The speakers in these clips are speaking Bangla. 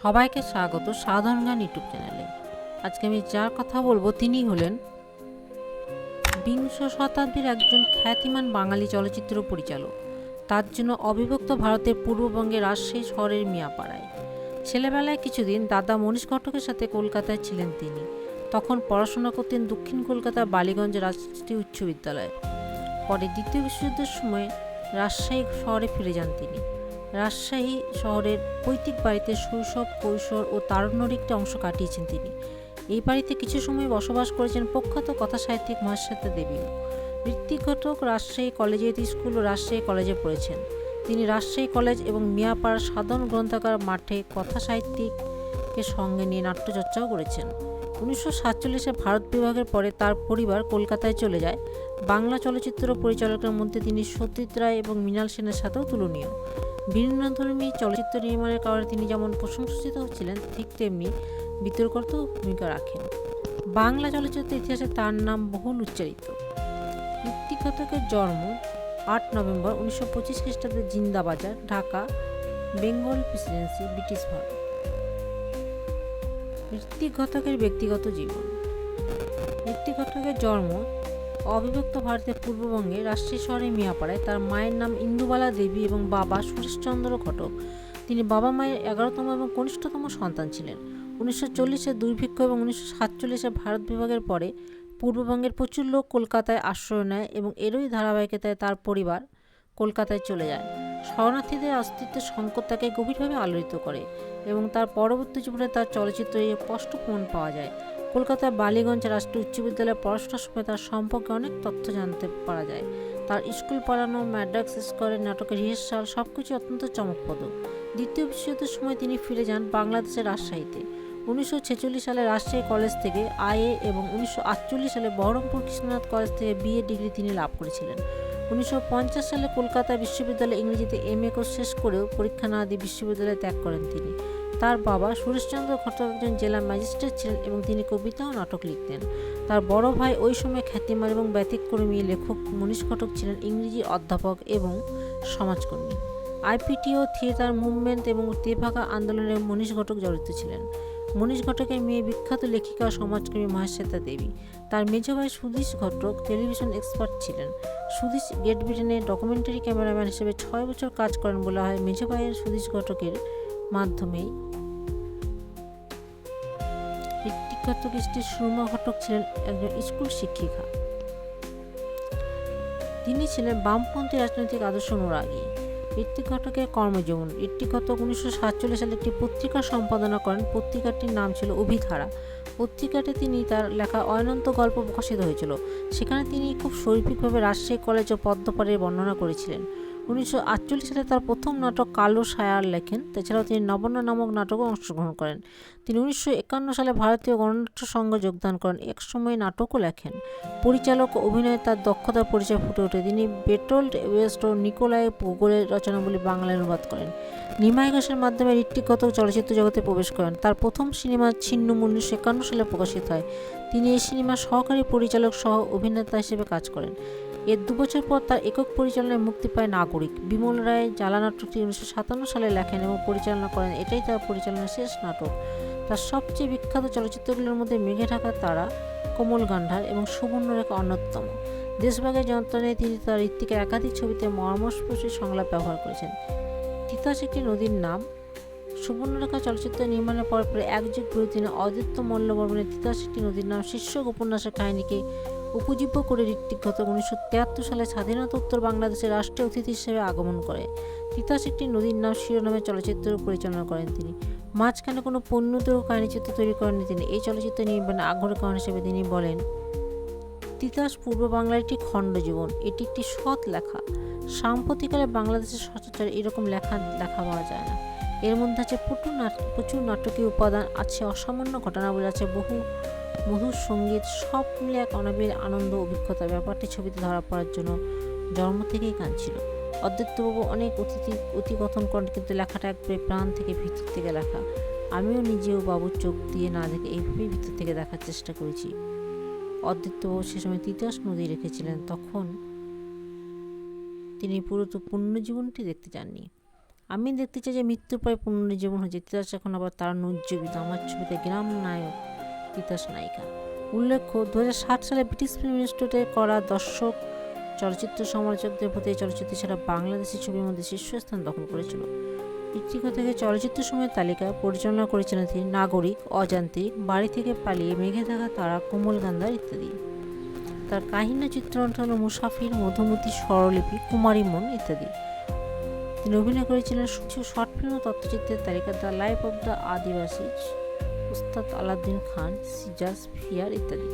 সবাইকে স্বাগত সাধারণ জ্ঞান ইউটিউব চ্যানেলে। আজকে আমি যার কথা বলব তিনি হলেন বিংশ শতাব্দীর একজন খ্যাতিমান বাঙালি চলচ্চিত্র পরিচালক। তার জন্য অবিভক্ত ভারতের পূর্ববঙ্গের রাজশাহী শহরের মিয়াপাড়ায়। ছেলেবেলায় কিছুদিন দাদা মনীষ ঘটকের সাথে কলকাতায় ছিলেন তিনি। তখন পড়াশোনা করতেন দক্ষিণ কলকাতার বালিগঞ্জ রাজশাহী উচ্চ বিদ্যালয়ে। পরে দ্বিতীয় বিশ্বযুদ্ধের সময় রাজশাহী শহরে ফিরে যান তিনি। রাজশাহী শহরের পৈতৃক বাড়িতে শৈশব, কৈশোর ও তারুণ্যর একটি অংশ কাটিয়েছেন তিনি। এই বাড়িতে কিছু সময় বসবাস করেছেন প্রখ্যাত কথা সাহিত্যিক মহাশ্বেতা দেবীও ঋত্বিক ঘটক রাজশাহী কলেজিয়েট স্কুল ও রাজশাহী কলেজে পড়েছেন। তিনি রাজশাহী কলেজ এবং মিয়াপাড়ার সাধারণ গ্রন্থাগার মাঠে কথা সাহিত্যিককে সঙ্গে নিয়ে নাট্যচর্চাও করেছেন। উনিশশো সাতচল্লিশে ভারত বিভাগের পরে তার পরিবার কলকাতায় চলে যায়। বাংলা চলচ্চিত্র পরিচালকের মধ্যে তিনি সত্যজিৎ রায় এবং মৃণাল সেনের সাথেও তুলনীয়। ভিন্নধর্মী চলচ্চিত্র নির্মাণের কারণে তিনি যেমন প্রশংসিত ছিলেন, ঠিক তেমনি বিতর্কত ভূমিকা রাখেন। বাংলা চলচ্চিত্র ইতিহাসে তার নাম বহুল উচ্চারিত। ঘটকের জন্ম আট নভেম্বর উনিশশো পঁচিশ খ্রিস্টাব্দে Jindabazar, Dhaka, Bengal Presidency, British Bharat. Ritwik ঘটকের ব্যক্তিগত জীবন। ঋত্বিক ঘটকের জন্ম অবিভক্ত ভারতের পূর্ববঙ্গে রাষ্ট্রীয় শহরের মিয়াপাড়ায় তার মায়ের নাম ইন্দুবালা দেবী এবং বাবা সুরেশচন্দ্র ঘটক। তিনি বাবা মায়ের এগারোতম এবং কনিষ্ঠতম সন্তান ছিলেন। উনিশশো চল্লিশে দুর্ভিক্ষ এবং উনিশশো সাতচল্লিশে ভারত বিভাগের পরে পূর্ববঙ্গের প্রচুর লোক কলকাতায় আশ্রয় নেয় এবং এরই ধারাবাহিকতায় তার পরিবার কলকাতায় চলে যায়। শরণার্থীদের অস্তিত্বের সংকট তাকে গভীরভাবে আলোড়িত করে এবং তার পরবর্তী জীবনে তার চলচ্চিত্রে স্পষ্ট প্রমাণ পাওয়া যায়। কলকাতার বালিগঞ্জ রাষ্ট্রীয় উচ্চ বিদ্যালয়ে পড়াশোনার সময় তার সম্পর্কে অনেক তথ্য জানতে পারা যায়। তার স্কুল পড়ানো ম্যাড্রাক্স স্কোয়ারের নাটকের রিহার্সাল সব কিছু অত্যন্ত চমকপ্রদ। দ্বিতীয় বিশ্বযুদ্ধের সময় তিনি ফিরে যান বাংলাদেশের রাজশাহীতে। উনিশশো ছেচল্লিশ সালে রাজশাহী কলেজ থেকে আইএ এবং উনিশশো আটচল্লিশ সালে বহরমপুর কৃষ্ণনাথ কলেজ থেকে বিএ ডিগ্রি তিনি লাভ করেছিলেন। উনিশশো পঞ্চাশ সালে কলকাতা বিশ্ববিদ্যালয়ে ইংরেজিতে এম এ কোর্স শেষ করেও পরীক্ষা না দিয়ে বিশ্ববিদ্যালয় ত্যাগ করেন তিনি। তার বাবা সুরেশচন্দ্র ঘটক একজন জেলা ম্যাজিস্ট্রেট ছিলেন এবং তিনি কবিতা ও নাটক লিখতেন। তার বড় ভাই ওই সময় খ্যাতিমান এবং ব্যতিক্রমী লেখক মনীষ ঘটক ছিলেন ইংরেজি অধ্যাপক এবং সমাজকর্মী। আইপিটিও, থিয়েটার মুভমেন্ট এবং তেভাগা আন্দোলনে মনীষ ঘটক জড়িত ছিলেন। মনীষ ঘটকের মেয়ে বিখ্যাত লেখিকা, সমাজকর্মী মহাশ্বেতা দেবী। তার মেজ ভাই সুধীশ ঘটক টেলিভিশন এক্সপার্ট ছিলেন। সুধীশ গ্রেট ব্রিটেনে ডকুমেন্টারি ক্যামেরাম্যান হিসেবে ছয় বছর কাজ করেন বলা হয়। মেজ ভাইয়ের সুধীশ ঘটকের মাধ্যমেই। ঘটক স্ত্রী সুরমা ঘটক ছিলেন একজন স্কুল শিক্ষিকা। তিনি ছিলেন বামপন্থী রাজনৈতিক আদর্শ অনুরাগী ঋত্বিক ঘটকের কর্মজীবন। ঋত্বিক ঘটক উনিশশো সাতচল্লিশ সালে একটি পত্রিকা সম্পাদনা করেন। পত্রিকাটির নাম ছিল অভিধারা। পত্রিকাতে তিনি তার লেখা অনন্ত গল্প প্রকাশিত হয়েছিল। সেখানে তিনি খুব শৈল্পিকভাবে রাজশাহী কলেজ ও পদ্মপাড়ের বর্ণনা করেছিলেন। উনিশশো আটচল্লিশ সালে তার প্রথম নাটক কালো সায়ার লেখেন, তাছাড়াও তিনি নবান্ন নামক নাটকও অংশগ্রহণ করেন। তিনি উনিশশো একান্ন সালে ভারতীয় গণনাট্য সংঘে যোগদান করেন এক সময় নাটকও লেখেন। পরিচালক অভিনয়ে তার দক্ষতার পরিচয় ফুটে ওঠে। তিনি বেটোল্ড ওয়েস্ট ও নিকোলাই ভূগোলের রচনাবলী বাংলায় অনুবাদ করেন। নিমাই ঘোষের মাধ্যমে ঋত্বিকগত চলচ্চিত্র জগতে প্রবেশ করেন। তার প্রথম সিনেমা ছিন্নম উনিশশো একান্ন সালে প্রকাশিত হয়। তিনি এই সিনেমার সহকারী পরিচালক সহ অভিনেতা হিসেবে কাজ করেন। এর দুবছর পর তার একক পরিচালনায় মুক্তি পায় নাগরিক। বিমল রায় জ্বালা নাটকটি উনিশশো সাতান্ন সালে লেখেন এবং পরিচালনা করেন। এটাই তার পরিচালনার শেষ নাটক। তার সবচেয়ে বিখ্যাত চলচ্চিত্রগুলোর মধ্যে মেঘে ঢাকা তারা, কোমল গান্ধার এবং সুবর্ণরেখা অন্যতম। দেশভাগের যন্ত্রণায় তিনি তার ঋত্বিকের একাধিক ছবিতে মর্মস্পর্শী সংলাপ ব্যবহার করেছেন। তিতাস একটি নদীর নাম। সুবর্ণরেখা চলচ্চিত্র নির্মাণের পর পরে এক যুগ তিনি অদিত্য মল্লবর্মনের তিতাস একটি নদীর নাম শীর্ষক উপন্যাসের কাহিনীকে উপজীব্য করে ঋত্বিক ঘটক উনিশশো তিয়াত্তর সালে স্বাধীনতা উত্তর বাংলাদেশের রাষ্ট্রীয় অতিথি হিসেবে আগমন করে। তিতাস একটি নদীর নাম শিরোনামে চলচ্চিত্র পরিচালনা করেন তিনি। মাঝখানে কোনো পণ্যতর কাহিনীচিত্র তৈরি করেননি তিনি। এই চলচ্চিত্র নির্মাণে আগ্রহের কারণ হিসেবে তিনি বলেন, তিতাস পূর্ব বাংলার একটি খণ্ডজীবন এটি একটি সৎ লেখা। সাম্প্রতিককালে বাংলাদেশের সচরাচর এরকম লেখা দেখা পাওয়া যায় না। এর মধ্যে আছে প্রচুর প্রচুর নাটকীয় উপাদান আছে, অসামান্য ঘটনাবলী আছে, বহু মধুর সংগীত, সব মিলে এক অনাবিল আনন্দ অভিজ্ঞতা। ব্যাপারটি ছবিতে ধরা পড়ার জন্য জন্ম থেকেই কাঁদছিল অদ্বৈতবাবু অনেক অতিথি অতিকথন করেন কিন্তু লেখাটা একবারে প্রাণ থেকে ভিতর থেকে লেখা। আমিও নিজেও বাবুর চোখ দিয়ে না দেখে এইভাবেই ভিতর থেকে দেখার চেষ্টা করেছি। অদ্বৈতবাবু সে সময় তিতাস নদী রেখেছিলেন। তখন তিনি পুরো তো পুণ্যজীবনটি দেখতে চাননি। আমি দেখতে চাই যে মৃত্যুর পরে পুনর্জীবন হয়েছে। তিতাস এখন আবার তার নজ্জীবিত আমার ছবিতে গ্রাম নায়ক তিতাস নায়িকা। উল্লেখ্য দু সালে ব্রিটিশ ফিল্ম ইনস্টিটিউটে করা দর্শক, চলচ্চিত্র সমালোচকদের প্রতি চলচ্চিত্র ছাড়া বাংলাদেশি ছবির মধ্যে শীর্ষস্থান দখল করেছিল। পৃথিক থেকে চলচ্চিত্র সময়ের তালিকা পরিচালনা করেছিলেন তিনি নাগরিক অযান্ত্রিক বাড়ি থেকে পালিয়ে মেঘে থাকা তারা কোমল গান্ধার ইত্যাদি। তার কাহিনী চিত্রায়নটা হল মুসাফির, মধুমতি, স্বরলিপি, কুমারী মন ইত্যাদি। তিনি অভিনয় করেছিলেন কিছু শর্ট ফিল্ম ও তথ্যচিত্রের তালিকা the life of the Adivasi. Ustad Alauddin Khan, সিজাস, fear ইত্যাদি।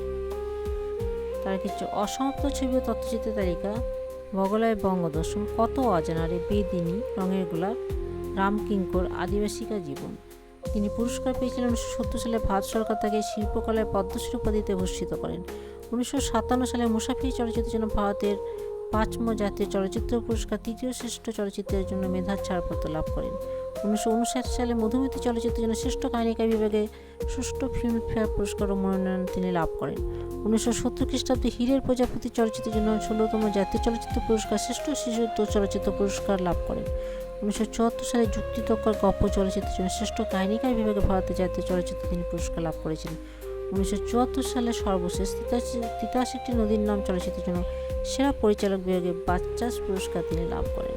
তার কিছু অসমাপ্ত ছবি ও তথ্যচিত্রের তালিকা বগলায় বঙ্গদর্শন, কত অজানারে বেদিনী রঙের গোলাপ রাম কিঙ্কর আদিবাসিকা জীবন। তিনি পুরস্কার পেয়েছিলেন উনিশশো সত্তর সালে ভারত সরকার তাকে শিল্পকলায় পদ্মশ্রী উপাধিতে ভূষিত করেন। উনিশশো সাতান্ন সালে মুসাফির চলচ্চিত্রের জন্য ভারতের পাঁচম জাতীয় চলচ্চিত্র পুরস্কার তৃতীয় শ্রেষ্ঠ চলচ্চিত্রের জন্য মেধার ছাড়পত্র লাভ করেন। উনিশশো উনষাট সালে মধুমতি চলচ্চিত্রের জন্য শ্রেষ্ঠ কাহিনীকার বিভাগে সুষ্ঠু ফিল্মফেয়ার পুরস্কার ও মনোনয়ন তিনি লাভ করেন। উনিশশো সত্তর খ্রিস্টাব্দে হীরের প্রজাপতি চলচ্চিত্রের জন্য ষোলোতম জাতীয় চলচ্চিত্র পুরস্কার শ্রেষ্ঠ শিশুত্ব চলচ্চিত্র পুরস্কার লাভ করেন। উনিশশো চুয়াত্তর সালে যুক্তিতক্কর গপ্প চলচ্চিত্রের জন্য শ্রেষ্ঠ কাহিনীকার বিভাগে ভারতের জাতীয় চলচ্চিত্র তিনি পুরস্কার লাভ করেছিলেন। উনিশশো চুয়াত্তর সালে সর্বশেষ তিতাস একটি নদীর নাম চলচ্চিত্রের জন্য সেরা পরিচালক বিভাগে বাচ্চাস পুরস্কার তিনি লাভ করেন।